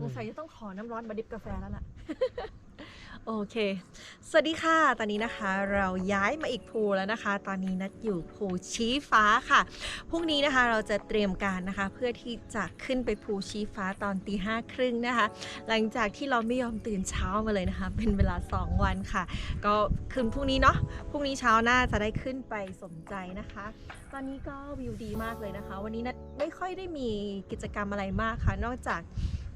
สงสัยจะต้องขอน้ำร้อนมาดิบกาแฟแล้วล่ะ โอเค สวัสดีค่ะ ตอนนี้นะคะเราย้ายมาอีกภูแล้วนะคะ ตอนนี้นัดอยู่ภูชี้ฟ้าค่ะ พรุ่งนี้นะคะเราจะเตรียมการนะคะ เพื่อที่จะขึ้นไปภูชี้ฟ้าตอนตีห้าครึ่งนะคะ หลังจากที่เราไม่ยอมตื่นเช้ามาเลยนะคะ เป็นเวลา 2 วันค่ะ ก็คืนพรุ่งนี้เนาะ พรุ่งนี้เช้าหน้าจะได้ขึ้นไปสมใจนะคะ ตอนนี้ก็วิวดีมากเลยนะคะ วันนี้นัดไม่ค่อยได้มีกิจกรรมอะไรมากค่ะ นอกจาก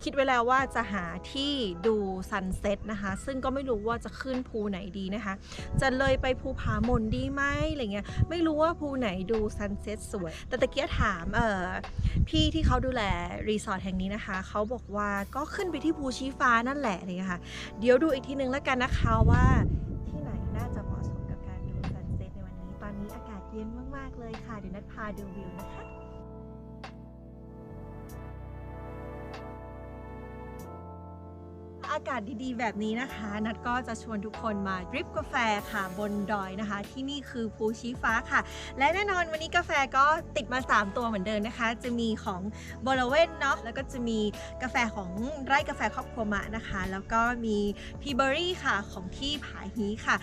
คิดไว้แล้วว่าจะหาที่ดูซันเซ็ตนะคะ ซึ่งก็ไม่รู้ว่าจะขึ้นภูไหนดีนะคะ จะเลยไปภูผาหมนดีไหมอะไรเงี้ย ไม่รู้ว่าภูไหนดูซันเซ็ตสวย แต่ตะเกียถามเอ่อพี่ที่เขาดูแลรีสอร์ทแห่งนี้นะคะ เขาบอกว่าก็ขึ้นไปที่ภูชีฟ้านั่นแหละเลยค่ะ เดี๋ยวดูอีกทีนึงแล้วกันนะคะว่าที่ไหนน่าจะเหมาะสมกับการดูซันเซ็ตในวันนี้ ตอนนี้อากาศเย็นมากๆเลยค่ะ เดี๋ยวนัดพาดูวิวนะคะ อากาศดีๆ แบบนี้นะคะ นัดก็จะชวนทุกคนมาดริปกาแฟค่ะบนดอยนะคะ ที่นี่คือภูชีฟ้าค่ะ และแน่นอนวันนี้กาแฟก็ติดมา 3 ตัวเหมือนเดิมนะคะ จะมีของบรเวนเนาะแล้วก็จะมีกาแฟของไร่กาแฟครอบครัวมะนะคะ แล้วก็มีพีเบอรี่ค่ะของที่ผาฮีค่ะ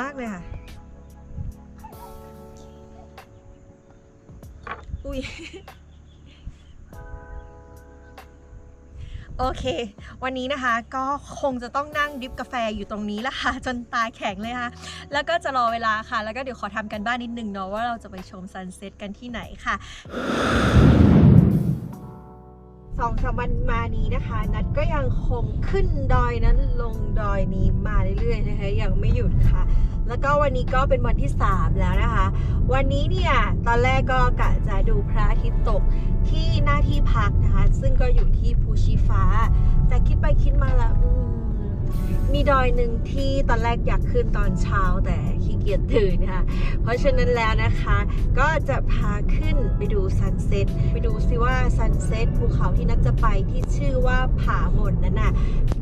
มากเลยค่ะ อุ้ย โอเค วันนี้นะคะก็คงจะต้องนั่งดิฟกาแฟอยู่ตรงนี้ละค่ะ จนตาแข็งเลยค่ะ แล้วก็จะรอเวลาค่ะ แล้วก็เดี๋ยวขอทำกันบ้านนิดนึงเนาะว่าเราจะไปชมซันเซ็ตกันที่ไหนค่ะ องสามวันมานี้นะคะ นัดก็ยังคงขึ้นดอยนั้นลงดอยนี้มาเรื่อยๆนะคะยังไม่หยุดค่ะ แล้วก็วันนี้ก็เป็นวันที่ 3 แล้วนะคะ วันนี้เนี่ยตอนแรกก็กะจะดูพระอาทิตย์ตกที่หน้าที่พักนะคะ ซึ่งก็อยู่ที่ภูชีฟ้า แต่คิดไปคิดมาแล้วอืม มีดอยหนึ่งที่ตอนแรกอยากขึ้นตอนเช้าแต่ขี้เกียจตื่นค่ะ เพราะฉะนั้นแล้วนะคะ ก็จะพาขึ้นไปดูซันเซ็ตไปดูซิว่าซันเซ็ตภูเขาที่นัดจะไปที่ชื่อว่าผาหมนนั้นน่ะ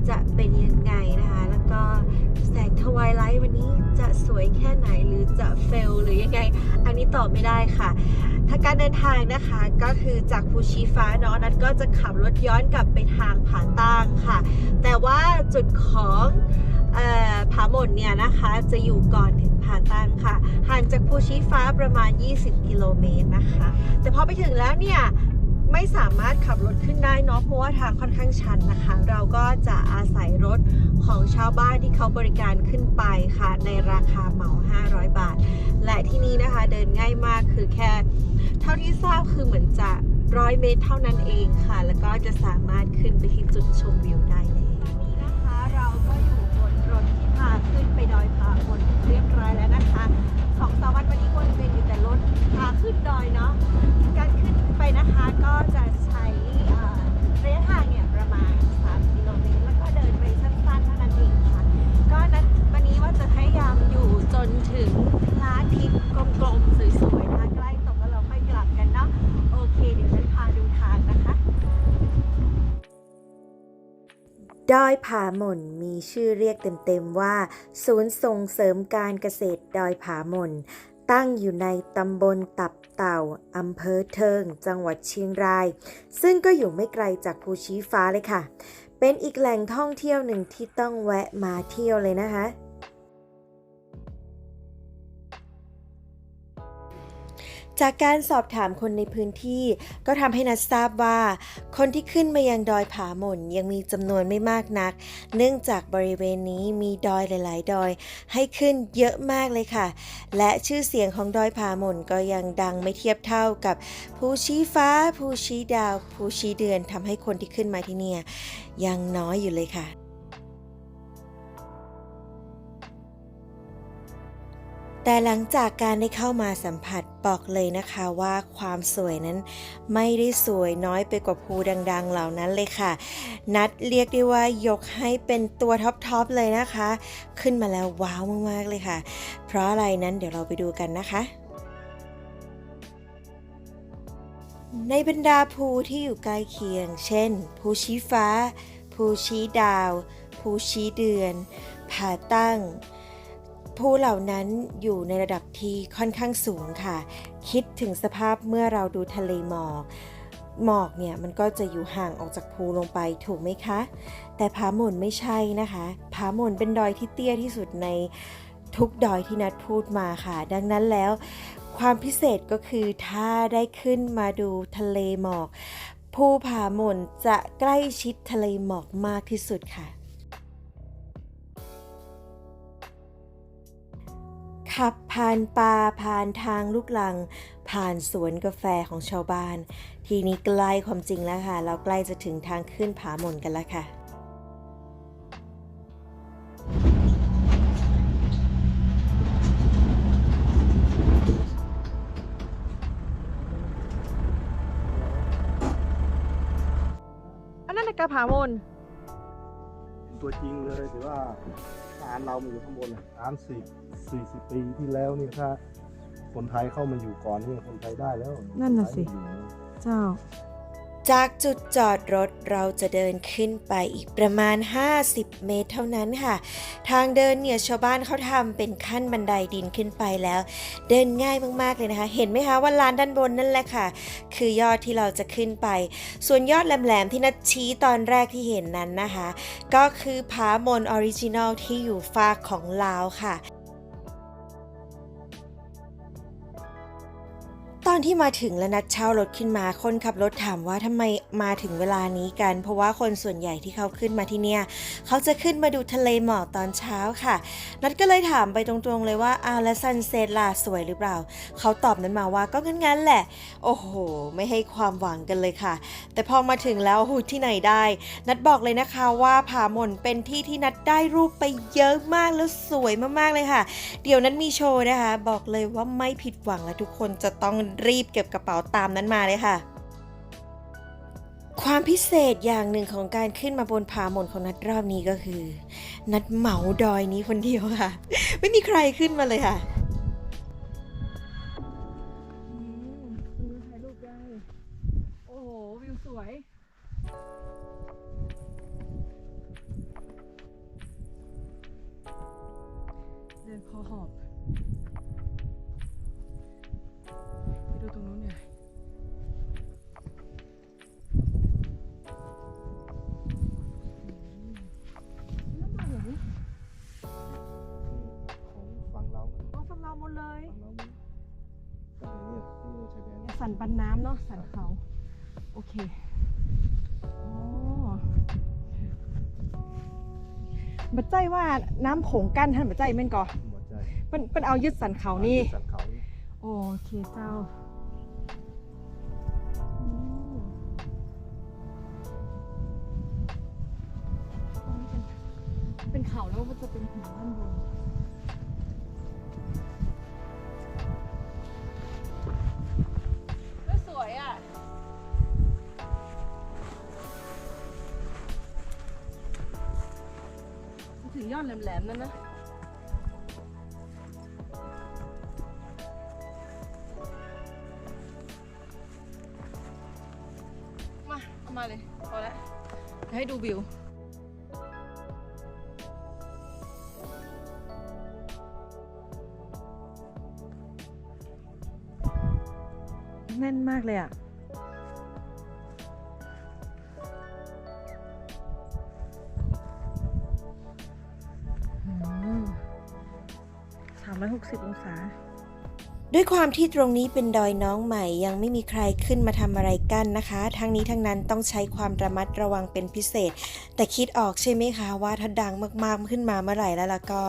จะเป็นยังไงนะคะ แล้วก็แสงทวายไลท์วันนี้จะสวยแค่ไหนหรือจะเฟลหรือยังไง อันนี้ตอบไม่ได้ค่ะ ถ้าการเดินทางนะคะก็คือจากภูชีฟ้าเนาะนัดก็จะขับรถย้อนกลับไปทางผาตั้งค่ะ แต่ว่าจุดของเอ่อผาหมนเนี่ยนะคะจะอยู่ก่อนถึงผาตั้งค่ะ ห่างจากภูชีฟ้าประมาณ 20 กิโลเมตรนะคะ แต่พอไปถึงแล้วเนี่ยไม่สามารถขับรถขึ้นได้เนาะเพราะว่าทางค่อนข้างชันนะคะ เราก็จะอาศัยรถของชาวบ้านที่เขาบริการขึ้นไปค่ะ ในราคาเหมา 500 บาท และที่นี่นะคะเดินง่ายมากคือแค่ เท่าที่ทราบคือเหมือนจะร้อยเมตรเท่านั้นเองค่ะ แล้วก็จะสามารถขึ้นไปที่จุดชมวิวได้ ขึ้นไปดอยผาบนเรียบร้อยแล้วนะคะสองสามวัดวันนี้วนเวียนอยู่แต่รถพาขึ้นดอยเนาะการขึ้นไปนะคะก็จะใช้ระยะทางเนี่ยประมาณ 3 กิโลเมตรแล้วก็เดินไปสั้นๆเท่านั้นเองค่ะก็นั้นวันนี้ว่าจะพยายามอยู่จนถึง ดอยผาหม่นมีชื่อเรียกเต็มๆว่า ศูนย์ส่งเสริมการเกษตรดอยผาหม่น ตั้งอยู่ในตำบลตับเต่าอำเภอเทิง จังหวัดเชียงราย ซึ่งก็อยู่ไม่ไกลจากภูชีฟ้าเลยค่ะ เป็นอีกแหล่งท่องเที่ยวหนึ่งที่ต้องแวะมาเที่ยวเลยนะคะ จากการสอบถามคนในพื้นที่ก็ทำให้นัดทราบว่า คนที่ขึ้นมายังดอยผาหม่นยังมีจำนวนไม่มากนัก เนื่องจากบริเวณนี้มีดอยหลาย ๆ ดอย ให้ขึ้นเยอะมากเลยค่ะ และชื่อเสียงของดอยผาหม่นก็ยังดังไม่เทียบเท่ากับภูชี้ฟ้าภูชี้ดาวภูชี้เดือนทำให้คนที่ขึ้นมาที่เนี่ยยังน้อยอยู่เลยค่ะ แต่หลังจากการได้เข้ามาสัมผัสบอกเลยนะคะว่าความสวยนั้นไม่ได้สวยน้อยไปกว่าภูดัง ๆ เหล่านั้นเลยค่ะ นัดเรียกได้ว่ายกให้เป็นตัวท็อปๆเลยนะคะ ขึ้นมาแล้วว้าวมากๆเลยค่ะ เพราะอะไรนั้นเดี๋ยวเราไปดูกันนะคะในบรรดาภูที่อยู่ใกล้เคียง เช่น ภูชี้ฟ้า ภูชี้ดาว ภูชี้เดือน ผาตั้ง ภูเหล่านั้นอยู่ในระดับที่ค่อนข้างสูงค่ะ คิดถึงสภาพเมื่อเราดูทะเลหมอก หมอกเนี่ยมันก็จะอยู่ห่างออกจากภูลงไปถูกไหมคะ แต่ผาหม่นไม่ใช่นะคะผาหม่นเป็นดอยที่เตี้ยที่สุดในทุกดอยที่นัดพูดมาค่ะ ดังนั้นแล้ว ความพิเศษก็คือถ้าได้ขึ้นมาดูทะเลหมอก ภูผาหม่นจะใกล้ชิดทะเลหมอกมากที่สุดค่ะ ขับผ่านป่าผ่านทางลูกลัง ผ่านสวนกาแฟของชาวบ้าน ทีนี้ใกล้ความจริงแล้วค่ะ เราใกล้จะถึงทางขึ้นผาหม่นกันแล้วค่ะอันนั้นนะกระผามนตัวจริงเลยถือว่าฐานเรามาอยู่ข้างบนสามสิบสี่สิบปีที่แล้วนี่ถ้า คนไทยเข้ามาอยู่ก่อนนี่คนไทยได้แล้วนั่นน่ะสิคไทยอยู่เจ้า จากจุดจอดรถเราจะเดินขึ้นไปอีกประมาณ 50 เมตรเท่านั้นค่ะ ทางเดินเนี่ยชาวบ้านเขาทำเป็นขั้นบันไดดินขึ้นไปแล้ว เดินง่ายมากๆเลยนะคะ เห็นไหมคะว่าลานด้านบนนั่นแหละค่ะ คือยอดที่เราจะขึ้นไป ส่วนยอดแหลมๆที่นัดชี้ตอนแรกที่เห็นนั้นนะคะ ก็คือผามนออริจินอลที่อยู่ฝากของลาวค่ะ อนที่มาถึงและนัดเช่ารถขึ้นมาคนขับรถถามว่าทำไมมาถึงเวลานี้กัน เพราะว่าคนส่วนใหญ่ที่เขาขึ้นมาที่เนี่ยเขาจะขึ้นมาดูทะเลหมอกตอนเช้าค่ะ นัดก็เลยถามไปตรงๆเลยว่าอ้าวแล้วซันเซ็ตล่ะสวยหรือเปล่า เขาตอบนั้นมาว่าก็งั้นๆแหละ โอ้โห ไม่ให้ความหวังกันเลยค่ะ แต่พอมาถึงแล้วโอ้โหที่ไหนได้ นัดบอกเลยนะคะว่าผาหม่นเป็นที่ที่นัดได้รูปไปเยอะมากแล้วสวยมากๆเลยค่ะ เดี๋ยวนั้นมีโชว์นะคะ บอกเลยว่าไม่ผิดหวังและทุกคนจะต้องรีบเก็บกระเป๋าตามนั้นมาเลยค่ะ ความพิเศษอย่างหนึ่งของการขึ้นมาบนผาหม่นของนัดรอบนี้ก็คือ นัดเหมาดอยนี้คนเดียวค่ะ ไม่มีใครขึ้นมาเลยค่ะถ่ายรูปได้โอ้โห วิวสวยเดินคอหอบ ปันน้ำเนาะสันเขา โอเคอ๋อบัดใจว่าน้ำโขงกั้นท่านบัดใจแม่นก่อหัวใจเป็นเป็นเอายึดสันเขานี่ สันเขานี่โอเคเจ้า ถึงยอดแหลมๆนั่นนะมาเอามาเลยพอแล้วเดี๋ยวให้ดูวิวแน่นมากเลยอะ 360อยหกสิบองศา ด้วยความที่ตรงนี้เป็นดอยน้องใหม่ยังไม่มีใครขึ้นมาทำอะไรกันนะคะ ทั้งนี้ทั้งนั้นต้องใช้ความระมัดระวังเป็นพิเศษ แต่คิดออกใช่ไหมคะว่าถ้าดังมากๆขึ้นมาเมื่อไหร่แล้วล่ะก็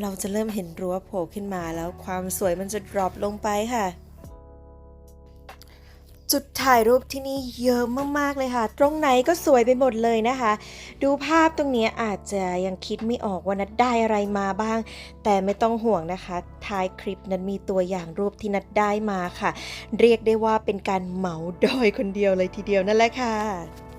เราจะเริ่มเห็นรั้วโผล่ขึ้นมาแล้วความสวยมันจะดรอปลงไปค่ะ จุดถ่ายรูปที่นี่เยอะมากๆเลยค่ะ ตรงไหนก็สวยไปหมดเลยนะคะ ดูภาพตรงนี้อาจจะยังคิดไม่ออกว่านัดได้อะไรมาบ้าง แต่ไม่ต้องห่วงนะคะ ท้ายคลิปนั้นมีตัวอย่างรูปที่นัดได้มาค่ะ เรียกได้ว่าเป็นการเหมาดอยคนเดียวเลยทีเดียวนั่นแหละค่ะ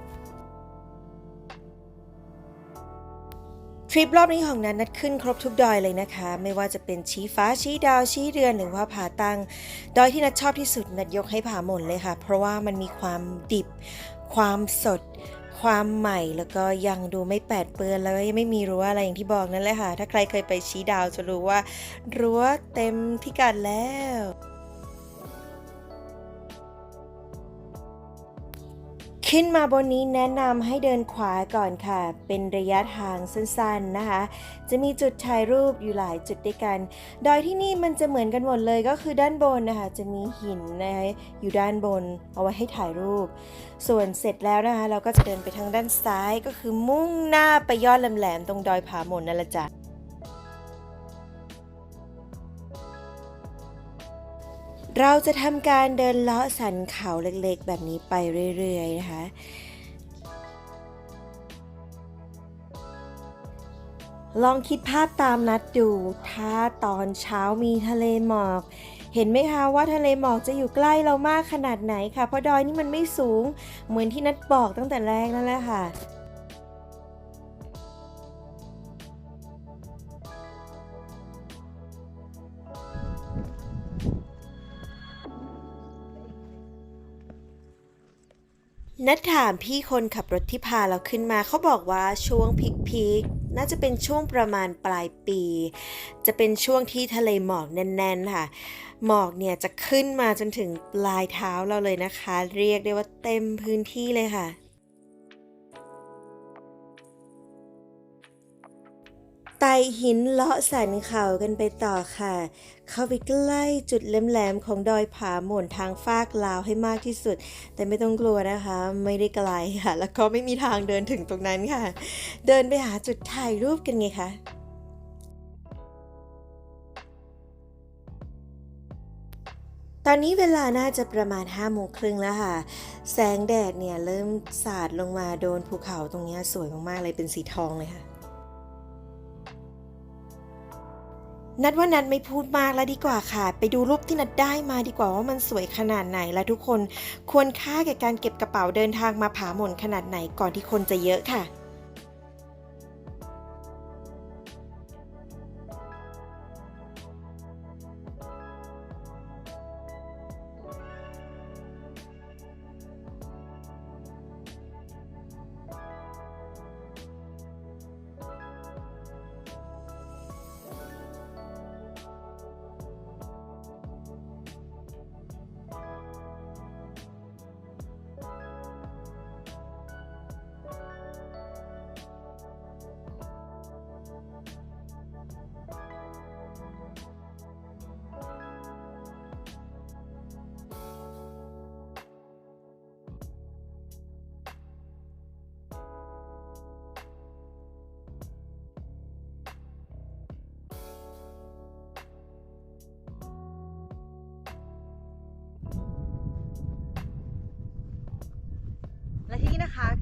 ทริปรอบนี้ของนันนัดขึ้นครบทุกดอยเลยนะคะ ไม่ว่าจะเป็นชี้ฟ้าชี้ดาวชี้เดือนหรือว่าผาตัง ดอยที่นัดชอบที่สุดนัดยกให้ผาหม่นเลยค่ะ เพราะว่ามันมีความดิบ ความสด ความใหม่แล้วก็ยังดูไม่แปดเปื้อนแล้วก็ยังไม่มีรั้วอะไรอย่างที่บอกนั่นแหละค่ะ ถ้าใครเคยไปชี้ดาวจะรู้ว่ารั้วเต็มพิกัดแล้ว ขึ้นมาบนนี้แนะนำให้เดินขวาก่อนค่ะ เป็นระยะทางสั้นๆนะคะ จะมีจุดถ่ายรูปอยู่หลายจุดด้วยกัน ดอยที่นี่มันจะเหมือนกันหมดเลยก็คือด้านบนนะคะ จะมีหินนะคะอยู่ด้านบนเอาไว้ให้ถ่ายรูป ส่วนเสร็จแล้วนะคะ เราก็จะเดินไปทางด้านซ้ายก็คือมุ่งหน้าไปยอดแหลมๆตรงดอยผาหมนนั่นแหละจ้ะ เราจะทำการเดินเลาะสันเขาเล็กๆ แบบนี้ไปเรื่อยๆนะคะ ลองคิดภาพตามนัดดู ถ้าตอนเช้ามีทะเลหมอก เห็นไหมคะว่าทะเลหมอกจะอยู่ใกล้เรามากขนาดไหนค่ะ เพราะดอยนี่มันไม่สูง เหมือนที่นัดบอกตั้งแต่แรกนั่นแหละค่ะ นัดถามพี่คนขับรถที่พาเราขึ้นมาเขาบอกว่าช่วงพีคพีคๆน่าจะเป็นช่วงประมาณปลายปี จะเป็นช่วงที่ทะเลหมอกแน่นๆค่ะ หมอกเนี่ยจะขึ้นมาจนถึงปลายเท้าเราเลยนะคะ เรียกได้ว่าเต็มพื้นที่เลยค่ะ ไต่หินเลาะสันเขากันไปต่อค่ะ เข้าไปใกล้จุดแหลมๆของดอยผาหม่นทางฟากลาวให้มากที่สุด แต่ไม่ต้องกลัวนะคะ ไม่ได้ไกลค่ะ แล้วก็ไม่มีทางเดินถึงตรงนั้นค่ะ เดินไปหาจุดถ่ายรูปกันไงคะตอนนี้เวลาน่าจะประมาณ5้าโมงครึ่งแล้วค่ะ แสงแดดเนี่ยเริ่มสาดลงมาโดนภูเขาตรงนี้สวยมากๆเลยเป็นสีทองเลยค่ะ นัดว่านัดไม่พูดมากแล้วดีกว่าค่ะ ไปดูรูปที่นัดได้มาดีกว่าว่ามันสวยขนาดไหนและทุกคน ควรค่าแก่การเก็บกระเป๋าเดินทางมาผาหม่นขนาดไหนก่อนที่คนจะเยอะค่ะและ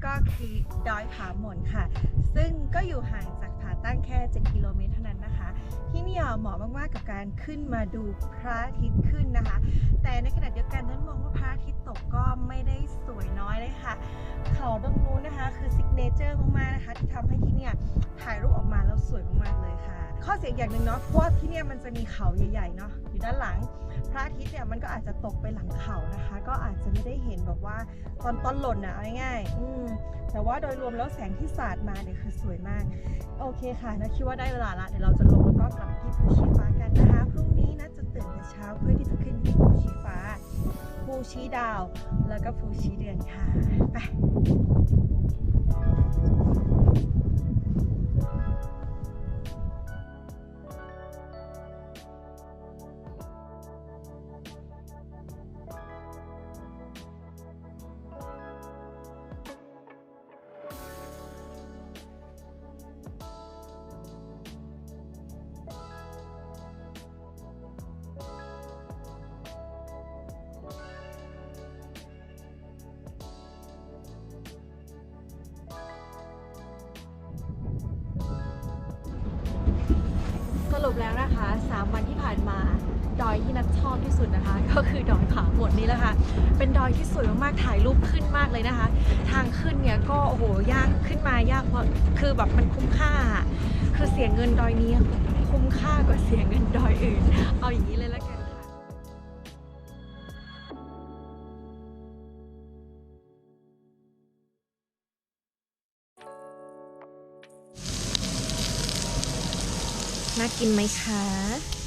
ก็คือดอยผาหม่นค่ะ ซึ่งก็อยู่ห่างจากผาตั้งแค่ 7 กิโลเมตรเท่านั้นนะคะ ที่นี่เหมาะมากๆกับการขึ้นมาดูพระอาทิตย์ขึ้นนะคะ แต่ใน เขาตรงนู้นนะคะ คือซิกเนเจอร์มากๆนะคะที่ทำให้ที่เนี่ยถ่ายรูปออกมาแล้วสวยมากๆเลยค่ะ ข้อเสียอย่างหนึ่งเนาะเพราะว่าที่เนี่ยมันจะมีเขาใหญ่ๆเนาะอยู่ด้านหลัง พระอาทิตย์เนี่ยมันก็อาจจะตกไปหลังเขานะคะ ก็อาจจะไม่ได้เห็นแบบว่าตอนตอนหล่นอะเอาง่ายๆอืมแต่ว่าโดยรวมแล้วแสงที่สาดมาเนี่ยคือสวยมาก โอเคค่ะนะคิดว่าได้เวลาละเดี๋ยวเราจะลงแล้วก็กลับที่ภูชีฟ้ากันนะคะพรุ่งนี้นะจะตื่นแต่เช้าเพื่อที่จะขึ้นที่ภูชีฟ้า ภูชีดาว แล้วก็ภูชีเดือนค่ะ ไป ปแล้วนะคะ 3 วันที่ผ่านมาดอยที่นัดชอบที่สุดนะคะ ก็คือดอยผาหมดนี้แหละค่ะ เป็นดอยที่สวยมากๆถ่ายรูปขึ้นมากเลยนะคะ ทางขึ้นเนี่ยก็โอ้โหยากขึ้นมายากเพราะคือแบบมันคุ้มค่า คือเสียเงินดอยนี้คุ้มค่ากว่าเสียเงินดอยอื่น เอาอย่างนี้เลย น่ากินไหมคะ